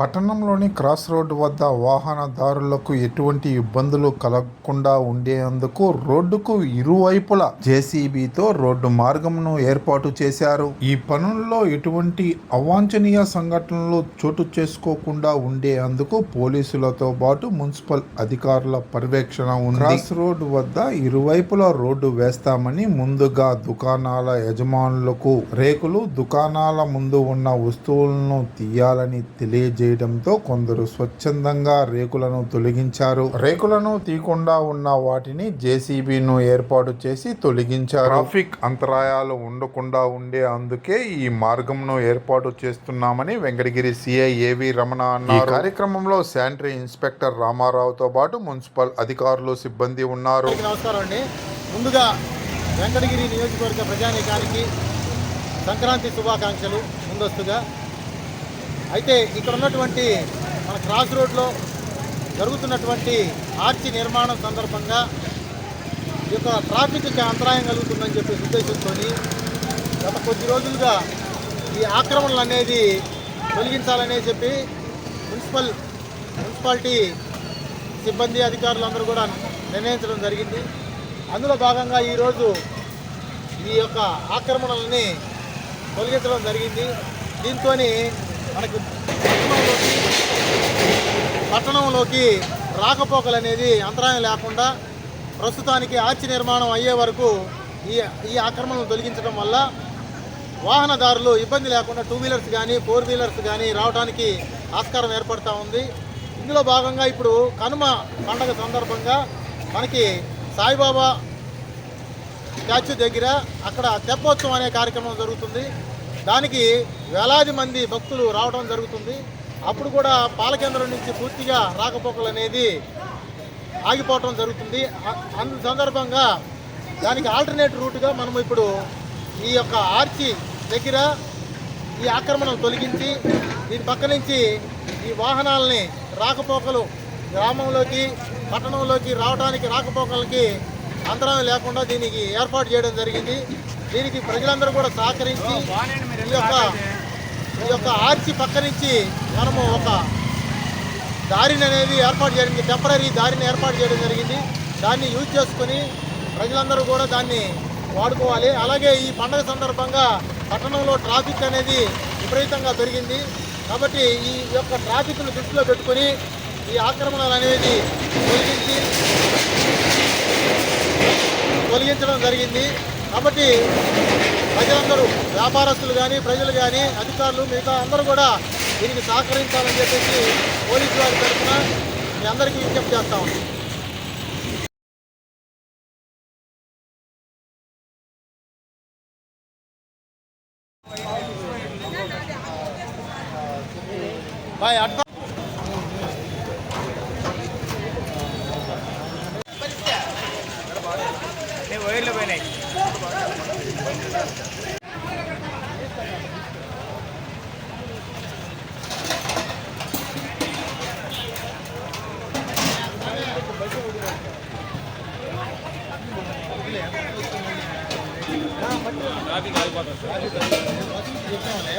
పట్టణంలోని cross road వద్ద వాహనదారులకు ఎటువంటి ఇబ్బందులు కలగకుండా ఉండేందుకు రోడ్డుకు ఇరువైపుల జేసీబీతో రోడ్డు మార్గంను ఏర్పాటు చేశారు. ఈ పనుల్లో ఎటువంటి అవాంఛనీయ సంఘటనలు చోటు చేసుకోకుండా ఉండేందుకు పోలీసులతో పాటు మున్సిపల్ అధికారుల పర్యవేక్షణ ఉంది. క్రాస్ రోడ్డు వద్ద ఇరువైపులా రోడ్డు వేస్తామని ముందుగా దుకాణాల యజమానులకు రేకులు దుకాణాల ముందు ఉన్న వస్తువులను తీయాలని చేయడంతో కొందరు స్వచ్ఛందంగా రేకులను తొలగించారు. రేకులను తీయకుండా ఉన్న వాటిని జేసీబీను ఏర్పాటు చేసి తొలగించారు. ట్రాఫిక్ అంతరాయాలు ఉండకుండా ఉండే అందుకే ఈ మార్గంను ఏర్పాటు చేస్తున్నామని వెంకటగిరి సిఐ ఏవి రమణ అన్నారు. కార్యక్రమంలో శానిటరీ ఇన్స్పెక్టర్ రామారావుతో పాటు మున్సిపల్ అధికారులు సిబ్బంది ఉన్నారు. నమస్కారం అండి. ముందుగా వెంకటగిరి నియోజకవర్గ ప్రజానీకానికి సంక్రాంతి శుభాకాంక్షలు. ముందస్తుగా అయితే ఇక్కడ ఉన్నటువంటి మన క్రాస్ రోడ్లో జరుగుతున్నటువంటి ఆర్చి నిర్మాణం సందర్భంగా ఈ యొక్క ట్రాఫిక్కి అంతరాయం కలుగుతుందని చెప్పి ఉద్దేశంతో గత కొద్ది రోజులుగా ఈ ఆక్రమణలు అనేది తొలగించాలనే చెప్పి మున్సిపల్ మున్సిపాలిటీ సిబ్బంది అధికారులు అందరూ కూడా నిర్ణయించడం జరిగింది. అందులో భాగంగా ఈరోజు ఈ యొక్క ఆక్రమణలని తొలగించడం జరిగింది. దీంతో మనకు పట్టణంలోకి పట్టణంలోకి రాకపోకలు అనేది అంతరాయం లేకుండా ప్రస్తుతానికి ఆర్చి నిర్మాణం అయ్యే వరకు ఈ ఈ ఆక్రమణను తొలగించడం వల్ల వాహనదారులు ఇబ్బంది లేకుండా టూ వీలర్స్ కానీ ఫోర్ వీలర్స్ కానీ రావడానికి ఆస్కారం ఏర్పడతా ఉంది. ఇందులో భాగంగా ఇప్పుడు కనుమ పండగ సందర్భంగా మనకి సాయిబాబా స్టాచ్యూ దగ్గర అక్కడ తెప్పోత్సవం అనే కార్యక్రమం జరుగుతుంది. దానికి వేలాది మంది భక్తులు రావడం జరుగుతుంది. అప్పుడు కూడా పాలకేంద్రం నుంచి పూర్తిగా రాకపోకలు అనేది ఆగిపోవటం జరుగుతుంది. అందు సందర్భంగా దానికి ఆల్టర్నేట్ రూట్గా మనం ఇప్పుడు ఈ యొక్క ఆర్చి దగ్గర ఈ ఆక్రమణను తొలగించి దీని పక్క నుంచి ఈ వాహనాలని రాకపోకలు గ్రామంలోకి పట్టణంలోకి రావడానికి రాకపోకలకి అంతరాయం లేకుండా దీనికి ఏర్పాటు చేయడం జరిగింది. దీనికి ప్రజలందరూ కూడా సహకరించి ఈ యొక్క ఈ యొక్క ఆర్చి పక్క నుంచి మనము ఒక దారిని అనేది ఏర్పాటు చేయడం టెంపరీ దారిని ఏర్పాటు చేయడం జరిగింది. దాన్ని యూజ్ చేసుకొని ప్రజలందరూ కూడా దాన్ని వాడుకోవాలి. అలాగే ఈ పండగ సందర్భంగా పట్టణంలో ట్రాఫిక్ అనేది విపరీతంగా పెరిగింది. కాబట్టి ఈ యొక్క ట్రాఫిక్ను దృష్టిలో పెట్టుకొని ఈ ఆక్రమణలు అనేది తొలగించి తొలగించడం జరిగింది. కాబట్టి ప్రజలందరూ వ్యాపారస్తులు కానీ ప్రజలు కానీ అధికారులు మిగతా అందరూ కూడా దీనికి సహకరించాలని చెప్పేసి పోలీసు వారి తరఫున మీ అందరికీ విజ్ఞప్తి చేస్తా ఉన్నాం. బాయ్ అడ్వా వైర్లు పోయినాయి? చెప్తామలే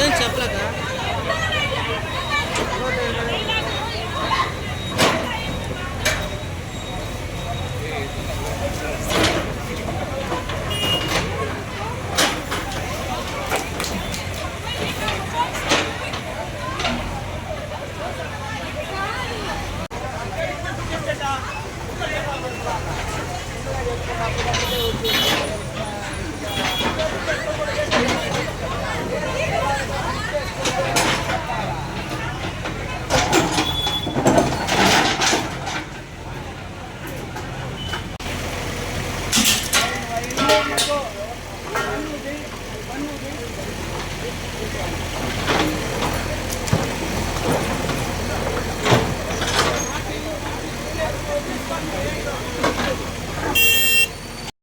ఏం చెప్పలేక Thank you.